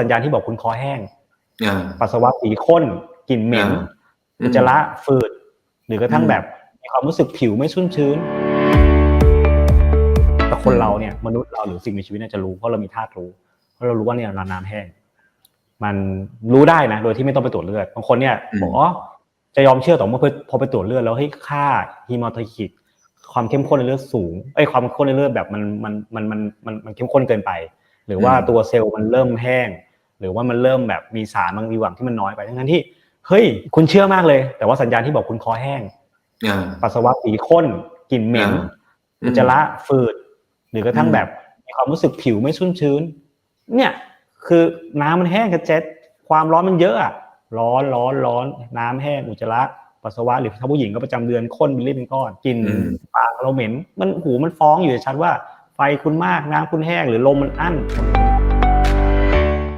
สัญญาณที่บอกคุณคอแห้งอ่าปัสสาวะสีข้นกลิ่นเหม็นอ่าอุจจาระฝืด หรือกระทั่งอืมแบบมีความรู้สึกผิวไม่ชุ่มชื้น แต่คนอืมเราเนี่ยมนุษย์เราหรือสิ่งมีชีวิตเนี่ยจะรู้เพราะเรามีธาตุรู้ เพราะเรารู้ว่าเนี่ยเราน้ำแห้ง มันรู้ได้นะ โดยที่ไม่ต้องไปตรวจเลือดบางคนเนี่ยบอกอ๋อจะยอมเชื่อต่อเมื่อพอไปตรวจเลือดแล้วให้ยค่าฮีมอโทคิกความเข้มข้นในเลือดสูงไอ้ยความข้นในเลือดแบบมันมันมันมันมันมันเข้มข้นเกินไป หรือว่าตัวเซลล์มันเริ่มแห้ง หรือว่ามันเริ่มแบบมีสารบางวีหวังที่มันน้อยไปทั้งนั้นที่เฮ้ยคุณเชื่อมากเลย แต่ว่าสัญญาณที่บอกคุณคอแห้งอ่าปัสสาวะสีข้นกลิ่นเหม็นอ่าอุจจาระฝืด หรือกระทั่งอืมแบบมีความรู้สึกผิวไม่ชุ่มชื้น เนี่ยคือน้ำมันแห้งกระเจ็ดความร้อนมันเยอะอะร้อนร้อนร้อนน้ำแห้งอุจจาระปัสสาวะหรือถ้าผู้หญิงก็ประจำเดือนข้นเป็นรีบเป็นก้อนกลิ่นอืมปากเราเหม็น มันหูมันฟ้องอยู่ชัดว่า ไฟคุณมากน้ำคุณแห้งหรือลมมันอั้น